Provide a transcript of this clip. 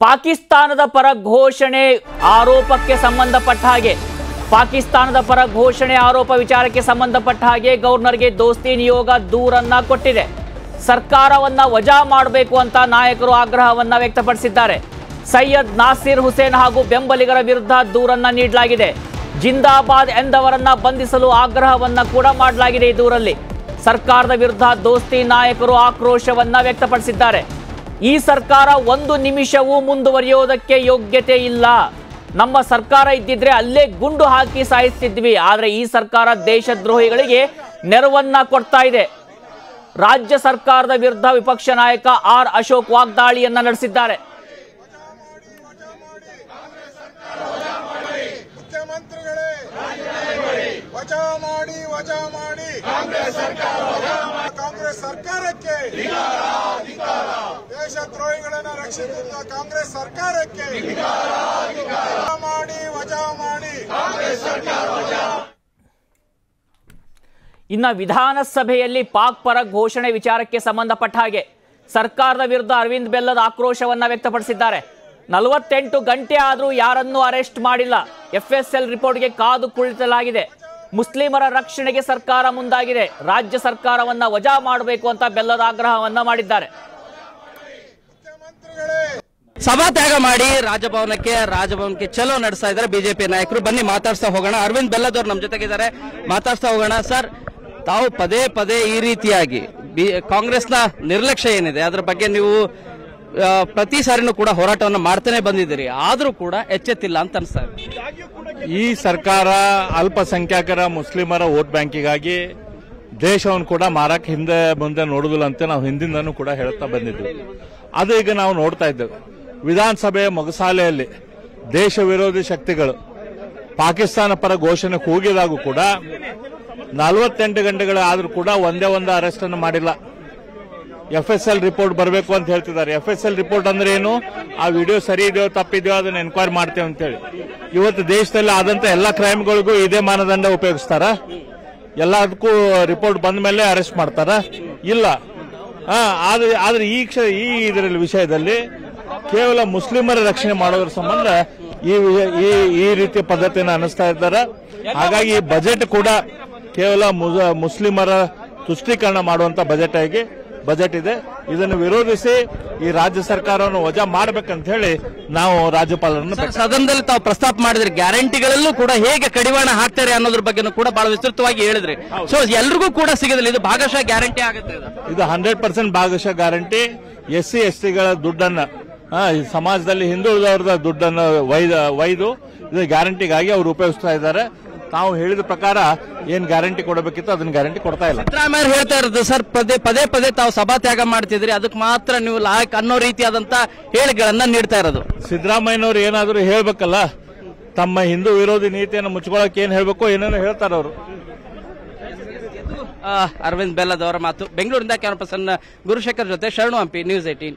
ಪಾಕಿಸ್ತಾನದ ಪರ ಘೋಷಣೆ ಆರೋಪಕ್ಕೆ ಸಂಬಂಧಪಟ್ಟ ಹಾಗೆ. ಪಾಕಿಸ್ತಾನದ ಪರ ಘೋಷಣೆ ಆರೋಪ ವಿಚಾರಕ್ಕೆ ಸಂಬಂಧಪಟ್ಟ ಹಾಗೆ ಗವರ್ನರ್ಗೆ ದೋಸ್ತಿ ನಿಯೋಗ ದೂರನ್ನ ಕೊಟ್ಟಿದೆ. ಸರ್ಕಾರವನ್ನ ವಜಾ ಮಾಡಬೇಕು ಅಂತ ನಾಯಕರು ಆಗ್ರಹವನ್ನ ವ್ಯಕ್ತಪಡಿಸಿದ್ದಾರೆ. ಸೈಯದ್ ನಾಸಿರ್ ಹುಸೇನ್ ಹಾಗೂ ಬೆಂಬಲಿಗರ ವಿರುದ್ಧ ದೂರನ್ನ ನೀಡಲಾಗಿದೆ. ಜಿಂದಾಬಾದ್ ಎಂದವರನ್ನ ಬಂಧಿಸಲು ಆಗ್ರಹವನ್ನ ಕೂಡ ಮಾಡಲಾಗಿದೆ ಈ ದೂರಲ್ಲಿ. ಸರ್ಕಾರದ ವಿರುದ್ಧ ದೋಸ್ತಿ ನಾಯಕರು ಆಕ್ರೋಶವನ್ನ ವ್ಯಕ್ತಪಡಿಸಿದ್ದಾರೆ. ಈ ಸರ್ಕಾರ ಒಂದು ನಿಮಿಷವೂ ಮುಂದುವರಿಯೋದಕ್ಕೆ ಯೋಗ್ಯತೆ ಇಲ್ಲ. ನಮ್ಮ ಸರ್ಕಾರ ಇದ್ದಿದ್ರೆ ಅಲ್ಲೇ ಗುಂಡು ಹಾಕಿ ಸಾಯಿಸ್ತಿದ್ವಿ. ಆದ್ರೆ ಈ ಸರ್ಕಾರ ದೇಶದ್ರೋಹಿಗಳಿಗೆ ನೆರವನ್ನ ಕೊಡ್ತಾ ಇದೆ. ರಾಜ್ಯ ಸರ್ಕಾರದ ವಿರುದ್ಧ ವಿಪಕ್ಷ ನಾಯಕ ಆರ್ ಅಶೋಕ್ ವಾಗ್ದಾಳಿಯನ್ನ ನಡೆಸಿದ್ದಾರೆ. ಸರ್ಕಾರಕ್ಕೆ. ದೇಶದ್ರೋಹಿಗಳನ್ನ ರಕ್ಷಿಸುತ್ತ ಕಾಂಗ್ರೆಸ್ ಸರ್ಕಾರಕ್ಕೆ ಮಾಡಿ, ವಜಾ ಮಾಡಿ. ಇನ್ನ ವಿಧಾನಸಭೆಯಲ್ಲಿ ಪಾಕ್ ಪರ ಘೋಷಣೆ ವಿಚಾರಕ್ಕೆ ಸಂಬಂಧಪಟ್ಟ ಹಾಗೆ ಸರ್ಕಾರದ ವಿರುದ್ಧ ಅರವಿಂದ್ ಬೆಲ್ಲದ ಆಕ್ರೋಶವನ್ನ ವ್ಯಕ್ತಪಡಿಸಿದ್ದಾರೆ. ನಲವತ್ತೆಂಟು ಗಂಟೆ ಆದರೂ ಯಾರನ್ನೂ ಅರೆಸ್ಟ್ ಮಾಡಿಲ್ಲ. ಎಫ್ಎಸ್ಎಲ್ ರಿಪೋರ್ಟ್ಗೆ ಕಾದು ಕುಳಿತಲಾಗಿದೆ. ಮುಸ್ಲಿಮರ ರಕ್ಷಣೆಗೆ ಸರ್ಕಾರ ಮುಂದಾಗಿದೆ. ರಾಜ್ಯ ಸರ್ಕಾರವನ್ನ ವಜಾ ಮಾಡಬೇಕು ಅಂತ ಬೆಲ್ಲದ ಆಗ್ರಹವನ್ನ ಮಾಡಿದ್ದಾರೆ. ಸಭಾತ್ಯಾಗ ಮಾಡಿ ರಾಜಭವನಕ್ಕೆ ರಾಜಭವನಕ್ಕೆ ಚಲೋ ನಡೆಸ್ತಾ ಇದ್ದಾರೆ ಬಿಜೆಪಿ ನಾಯಕರು. ಬನ್ನಿ ಮಾತಾಡ್ತಾ ಹೋಗೋಣ. ಅರವಿಂದ್ ಬೆಲ್ಲದವ್ರು ನಮ್ಮ ಜೊತೆಗಿದ್ದಾರೆ. ಮಾತಾಡ್ತಾ ಹೋಗೋಣ. ಸರ್, ತಾವು ಪದೇ ಪದೇ ಈ ರೀತಿಯಾಗಿ ಬಿ, ಕಾಂಗ್ರೆಸ್ನ ನಿರ್ಲಕ್ಷ್ಯ ಏನಿದೆ? ಅದರ ಬಗ್ಗೆ ನೀವು ಪ್ರತಿ ಸಾರಿನೂ ಕೂಡ ಹೋರಾಟವನ್ನು ಮಾಡ್ತಾನೆ ಬಂದಿದ್ದೀರಿ. ಆದರೂ ಕೂಡ ಎಚ್ಚೆತ್ತಿಲ್ಲ ಅಂತ ಅನಿಸ್ತಾ ಇದೆ. ಈ ಸರ್ಕಾರ ಅಲ್ಪಸಂಖ್ಯಾತರ ಮುಸ್ಲಿಮರ ವೋಟ್ ಬ್ಯಾಂಕಿಗಾಗಿ ದೇಶವನ್ನು ಕೂಡ ಮಾರಕ್ಕೆ ಹಿಂದೆ ಮುಂದೆ ನೋಡುದಿಲ್ಲ ಅಂತ ನಾವು ಹಿಂದಿಂದನೂ ಕೂಡ ಹೇಳ್ತಾ ಬಂದಿದ್ವಿ. ಅದು ಈಗ ನಾವು ನೋಡ್ತಾ ಇದ್ದೇವೆ. ವಿಧಾನಸಭೆಯ ಮೊಗಸಾಲೆಯಲ್ಲಿ ದೇಶ ವಿರೋಧಿ ಶಕ್ತಿಗಳು ಪಾಕಿಸ್ತಾನ ಪರ ಘೋಷಣೆ ಕೂಗಿದಾಗೂ ಕೂಡ ನಲವತ್ತೆಂಟು ಗಂಟೆಗಳು ಆದ್ರೂ ಕೂಡ ಒಂದೇ ಒಂದು ಅರೆಸ್ಟ್ ಅನ್ನು ಮಾಡಿಲ್ಲ. ಎಫ್ ಎಸ್ ಎಲ್ ರಿಪೋರ್ಟ್ ಬರಬೇಕು ಅಂತ ಹೇಳ್ತಿದ್ದಾರೆ. ಎಫ್ ಎಸ್ ಎಲ್ ರಿಪೋರ್ಟ್ ಅಂದ್ರೆ ಏನು? ಆ ವಿಡಿಯೋ ಸರಿ ಇದೆಯೋ ತಪ್ಪಿದೆಯೋ ಅದನ್ನ ಎನ್ಕ್ವೈರಿ ಮಾಡ್ತೇವೆ ಅಂತೇಳಿ. ಇವತ್ತು ದೇಶದಲ್ಲಿ ಆದಂತ ಎಲ್ಲ ಕ್ರೈಮ್ಗಳಿಗೂ ಇದೇ ಮಾನದಂಡ ಉಪಯೋಗಿಸ್ತಾರ? ಎಲ್ಲದಕ್ಕೂ ರಿಪೋರ್ಟ್ ಬಂದ ಮೇಲೆ ಅರೆಸ್ಟ್ ಮಾಡ್ತಾರ? ಇಲ್ಲ. ಆದ್ರೆ ಆದ್ರೆ ಈ ಕ್ಷ ಈ ಇದರಲ್ಲಿ ವಿಷಯದಲ್ಲಿ ಕೇವಲ ಮುಸ್ಲಿಮರ ರಕ್ಷಣೆ ಮಾಡೋದ್ರ ಸಂಬಂಧ ಈ ಈ ಈ ರೀತಿಯ ಪದ್ಧತಿಯನ್ನು ಅನಿಸ್ತಾ ಇದ್ದಾರೆ. ಹಾಗಾಗಿ ಈ ಬಜೆಟ್ ಕೂಡ ಕೇವಲ ಮುಸ- ಮುಸ್ಲಿಮರ ತುಷ್ಟೀಕರಣ ಮಾಡುವಂತ ಬಜೆಟ್ ಆಗಿ ಬಜೆಟ್ ಇದೆ. ಇದನ್ನು ವಿರೋಧಿಸಿ ಈ ರಾಜ್ಯ ಸರ್ಕಾರವನ್ನು ವಜಾ ಮಾಡಬೇಕಂತ ಹೇಳಿ ನಾವು ರಾಜ್ಯಪಾಲರನ್ನು ಸದನದಲ್ಲಿ ತಾವು ಪ್ರಸ್ತಾಪ ಮಾಡಿದ್ರೆ ಗ್ಯಾರಂಟಿಗಳಲ್ಲೂ ಕೂಡ ಹೇಗೆ ಕಡಿವಾಣ ಹಾಕ್ತಾರೆ ಅನ್ನೋದ್ರ ಬಗ್ಗೆನೂ ಕೂಡ ಬಹಳ ವಿಸ್ತೃತವಾಗಿ ಹೇಳಿದ್ರಿ. ಸೊ ಎಲ್ರಿಗೂ ಕೂಡ ಸಿಗೋದಿಲ್ಲ. ಇದು ಭಾಗಶಃ ಗ್ಯಾರಂಟಿ ಆಗುತ್ತೆ ಇದು. ಹಂಡ್ರೆಡ್ ಪರ್ಸೆಂಟ್ ಭಾಗಶಃ ಗ್ಯಾರಂಟಿ. ಎಸ್ ಸಿ ಎಸ್ ಟಿಗಳ ದುಡ್ಡನ್ನ ಸಮಾಜದಲ್ಲಿ ಹಿಂದುಳಿದವ್ರದ ದುಡ್ಡನ್ನು ವೈದ ವೈದು ಇದು ಗ್ಯಾರಂಟಿಗಾಗಿ ಅವರು ಉಪಯೋಗಿಸ್ತಾ ಇದ್ದಾರೆ. ತಾವು ಹೇಳಿದ ಪ್ರಕಾರ ಏನ್ ಗ್ಯಾರಂಟಿ ಕೊಡಬೇಕಿತ್ತು ಅದನ್ನ ಗ್ಯಾರಂಟಿ ಕೊಡ್ತಾ ಇಲ್ಲ. ಸಿದ್ದರಾಮಯ್ಯ ಹೇಳ್ತಾ ಇರೋದು ಸರ್ ಪದೇ ಪದೇ ಪದೇ ತಾವು ಸಭಾತ್ಯಾಗ ಮಾಡ್ತಿದ್ರಿ ಅದಕ್ಕೆ ಮಾತ್ರ ನೀವು ಲಾಯಕ್ ಅನ್ನೋ ರೀತಿಯಾದಂತ ಹೇಳಿಕೆಗಳನ್ನ ನೀಡ್ತಾ ಇರೋದು. ಸಿದ್ದರಾಮಯ್ಯನವರು ಏನಾದರೂ ಹೇಳ್ಬೇಕಲ್ಲ? ತಮ್ಮ ಹಿಂದೂ ವಿರೋಧಿ ನೀತಿಯನ್ನು ಮುಚ್ಕೊಳ್ಳೋಕೆ ಏನ್ ಹೇಳಬೇಕು ಏನೇನೋ ಹೇಳ್ತಾರ ಅವರು. ಅರವಿಂದ್ ಬೆಲ್ಲದವರ ಮಾತು. ಬೆಂಗಳೂರಿಂದ ಕ್ಯಾನ್ ಪರ್ಸನ್ ಗುರುಶೇಖರ್ ಜೊತೆ ಶರಣು ಹಂಪಿ ನ್ಯೂಸ್ ಏಟೀನ್